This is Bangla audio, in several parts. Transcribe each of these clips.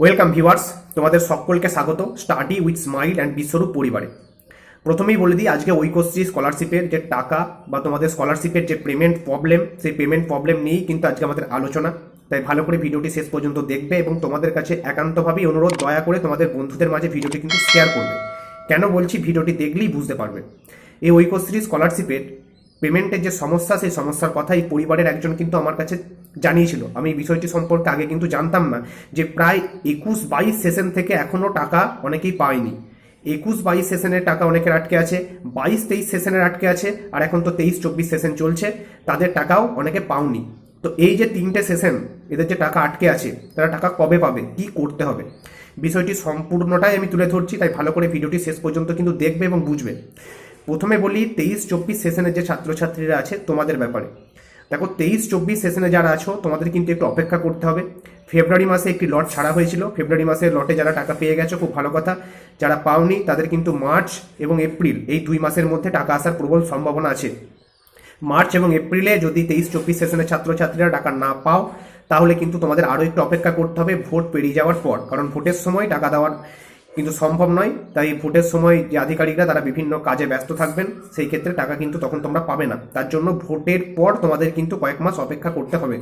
ওয়েলকাম ভিউয়ার্স তোমাদের সকলকে স্বাগত। Study with smile and Biswarup পরিবারে। প্রথমেই বলে দিই, আজকে ঐকশ্রী স্কলারশিপের যে টাকা বা তোমাদের স্কলারশিপের যে পেমেন্ট প্রবলেম সেই পেমেন্ট প্রবলেম নিয়েই কিন্তু আজকে আমাদের আলোচনা। তাই ভালো করে ভিডিওটি শেষ পর্যন্ত দেখবে এবং তোমাদের কাছে একান্তভাবেই অনুরোধ, দয়া করে তোমাদের বন্ধুদের মাঝে ভিডিওটি কিন্তু শেয়ার করবে। কেন বলছি, ভিডিওটি দেখলেই বুঝতে পারবে। এই ঐকশ্রী স্কলারশিপের পেমেন্টের যে সমস্যা, সেই সমস্যার কথা এই পরিবারের একজন কিন্তু আমার কাছে জানিয়েছিল। আমি এই বিষয়টি সম্পর্কে আগে কিন্তু জানতাম না যে প্রায় একুশ বাইশ সেশন থেকে এখনও টাকা অনেকেই পায়নি। একুশ বাইশ সেশনের টাকা অনেকের আটকে আছে, বাইশ তেইশ সেশনের আটকে আছে, আর এখন তো তেইশ চব্বিশ সেশন চলছে, তাদের টাকাও অনেকে পাওনি। তো এই যে তিনটে সেশন, এদের যে টাকা আটকে আছে, তারা টাকা কবে পাবে, কি করতে হবে? বিষয়টি সম্পূর্ণটাই আমি তুলে ধরছি, তাই ভালো করে ভিডিওটি শেষ পর্যন্ত কিন্তু দেখবে এবং বুঝবে। প্রথমে বলি তেইশ চব্বিশ সেশনের যে ছাত্রছাত্রীরা আছে, তোমাদের ব্যাপারে। দেখো, তেইশ চব্বিশ সেশনে যারা আছো, তোমাদের কিন্তু একটু অপেক্ষা করতে হবে। ফেব্রুয়ারি মাসে একটি লট ছাড়া হয়েছিল। ফেব্রুয়ারি মাসের লটে যারা টাকা পেয়ে গেছো, খুব ভালো কথা। যারা পাওনি, তাদের কিন্তু মার্চ এবং এপ্রিল, এই দুই মাসের মধ্যে টাকা আসার প্রবল সম্ভাবনা আছে। মার্চ এবং এপ্রিলে যদি তেইশ চব্বিশ সেশনের ছাত্রছাত্রীরা টাকা না পাও, তাহলে কিন্তু তোমাদের আরও একটু অপেক্ষা করতে হবে। ভোট পেরিয়ে যাওয়ার পর, কারণ ভোটের সময় টাকা দেওয়ার কিন্তু সম্ভব নয়। তাই ভোটের সময় যে আধিকারিকরা তারা বিভিন্ন কাজে ব্যস্ত থাকবেন, সেই ক্ষেত্রে টাকা কিন্তু তখন তোমরা পাবে না। তার জন্য ভোটের পর তোমাদের কিন্তু কয়েক মাস অপেক্ষা করতে হবে।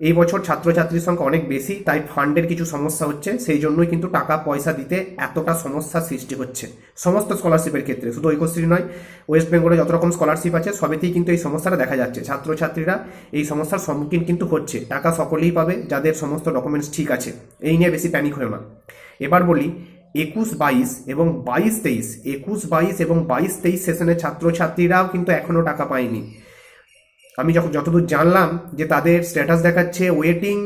এই বছর ছাত্রছাত্রীর সংখ্যা অনেক বেশি, তাই ফান্ডের কিছু সমস্যা হচ্ছে। সেই জন্যই কিন্তু টাকা পয়সা দিতে এতটা সমস্যার সৃষ্টি হচ্ছে। সমস্ত স্কলারশিপের ক্ষেত্রে, শুধু ঐক্যশ্রী নয় ওয়েস্ট বেঙ্গলে যত রকম স্কলারশিপ আছে, সবেতেই কিন্তু এই সমস্যাটা দেখা যাচ্ছে। ছাত্রছাত্রীরা এই সমস্যার সম্মুখীন কিন্তু হচ্ছে। টাকা সকলেই পাবে, যাদের সমস্ত ডকুমেন্টস ঠিক আছে। এই নিয়ে বেশি প্যানিক হয়েও না। এবার বলি, একুশ বাইশ এবং বাইশ তেইশ। একুশ বাইশ এবং বাইশ তেইশ সেশনের ছাত্রছাত্রীরাও কিন্তু এখনও টাকা পায়নি। আমি যখন যতদূর জানলাম যে তাদের স্ট্যাটাস দেখাচ্ছে ওয়েটিং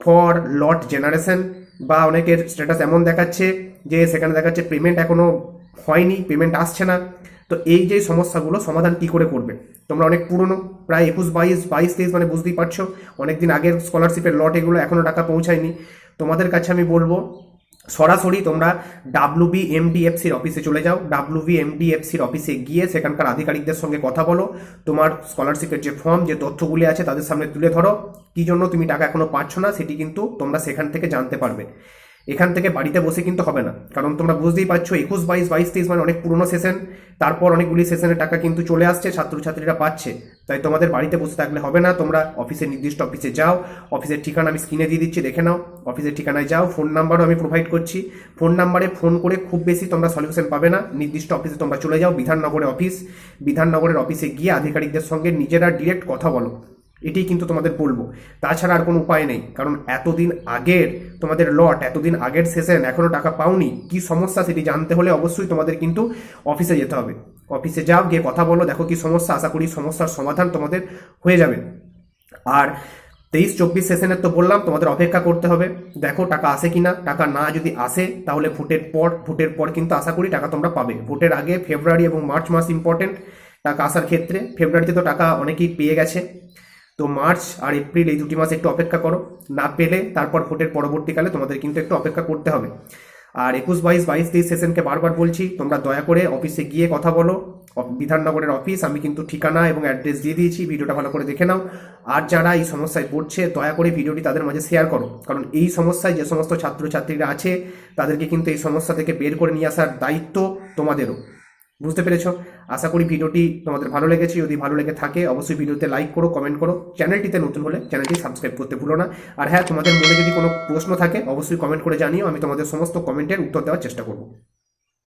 ফর লট জেনারেশন বা অনেকের স্ট্যাটাস এমন দেখাচ্ছে যে সেখানে দেখাচ্ছে পেমেন্ট এখনও হয়নি পেমেন্ট আসছে না, তো এই যে সমস্যাগুলো সমাধান কি করে করবে? তোমরা অনেক পুরনো, প্রায় একুশ বাইশ বাইশ তেইশ মানে বুঝতেই পারছ, অনেকদিন আগের স্কলারশিপের লট এগুলো এখনও টাকা পৌঁছায়নি। তোমাদের কাছে আমি বলব সরাসরি তোমরা ডাব্লু বি এমডিএফসির অফিসে চলে যাও। ডাব্লু বি এমডিএফসির অফিসে গিয়ে সেখানকার আধিকারিকদের সঙ্গে কথা বলো। তোমার স্কলারশিপের যে ফর্ম যে তথ্যগুলি আছে, তাদের সামনে তুলে ধরো। কি জন্য তুমি টাকা এখনও পাচ্ছ না, সেটি কিন্তু তোমরা সেখান থেকে জানতে পারবে। এখান থেকে বাড়িতে বসে কিন্তু হবে না। কারণ তোমরা বুঝতেই পারছ, একুশ বাইশ বাইশ, তেইশ মানে অনেক পুরনো সেশন তারপর অনেকগুলি সেশনের টাকা কিন্তু চলে আসছে, ছাত্রছাত্রীরা পাচ্ছে। তাই তোমাদের বাড়িতে বসে থাকলে হবে না। তোমরা অফিসের নির্দিষ্ট অফিসে যাও অফিসের ঠিকানা আমি স্ক্রিনে দিয়ে দিচ্ছি, দেখে নাও। অফিসের ঠিকানায় যাও ফোন নাম্বারও আমি প্রোভাইড করছি। ফোন নাম্বারে ফোন করে খুব বেশি তোমরা সলিউশন পাবে না। নির্দিষ্ট অফিসে তোমরা চলে যাও, বিধাননগরের অফিস বিধাননগরের অফিসে গিয়ে আধিকারিকদের সঙ্গে নিজেরা ডিরেক্ট কথা বলো। এটাই কিন্তু তোমাদের বলব। তাছাড়া আর কোনো উপায় নেই, কারণ এতদিন আগের তোমাদের লট এতদিন আগের সেশন এখনও টাকা পাওনি, কি সমস্যা সেটি জানতে হলে অবশ্যই তোমাদের কিন্তু অফিসে যেতে হবে। অফিসে যাও, গিয়ে কথা বলো, দেখো কি সমস্যা, আশা করি সমস্যার সমাধান তোমাদের হয়ে যাবে। আর তেইশ, চব্বিশ সেশনের তো বললাম, তোমাদের অপেক্ষা করতে হবে। দেখো টাকা আসে কিনা, টাকা না যদি আসে, তাহলে ভোটের পর ভোটের পর কিন্তু আশা করি টাকা তোমরা পাবে। ভোটের আগে ফেব্রুয়ারি এবং মার্চ মাস ইম্পর্টেন্ট টাকা আসার ক্ষেত্রে, ফেব্রুয়ারিতে তো টাকা অনেকেই পেয়ে গেছে। তো মার্চ আর এপ্রিল এই দুটি মাস একটু অপেক্ষা করো। না পেলে তারপর ভোটের পরবর্তীকালে তোমাদের কিন্তু একটু অপেক্ষা করতে হবে। আর একুশ বাইশ বাইশ তেইশ সেশনকে বারবার বলছি, তোমরা দয়া করে অফিসে গিয়ে কথা বলো। বিধাননগরের অফিস, আমি কিন্তু ঠিকানা এবং অ্যাড্রেস দিয়ে দিয়েছি, ভিডিওটা ভালো করে দেখে নাও। আর যারা এই সমস্যায় পড়ছে, দয়া করে ভিডিওটি তাদের মাঝে শেয়ার করো। কারণ এই সমস্যায় যে সমস্ত ছাত্রছাত্রীরা আছে, তাদেরকে কিন্তু এই সমস্যা থেকে বের করে নিয়ে আসার দায়িত্ব তোমাদেরও। বুঝতে পেরেছ? আশা করি ভিডিওটি তোমাদের ভালো লেগেছে। যদি ভালো লেগে থাকে, অবশ্যই ভিডিওতে লাইক করো কমেন্ট করো। চ্যানেলটিতে নতুন হলে চ্যানেলটি সাবস্ক্রাইব করতে ভুলো না। আর হ্যাঁ তোমাদের মনে যদি কোনো প্রশ্ন থাকে, অবশ্যই কমেন্ট করে জানিও। আমি তোমাদের সমস্ত কমেন্টের উত্তর দেওয়ার চেষ্টা করব।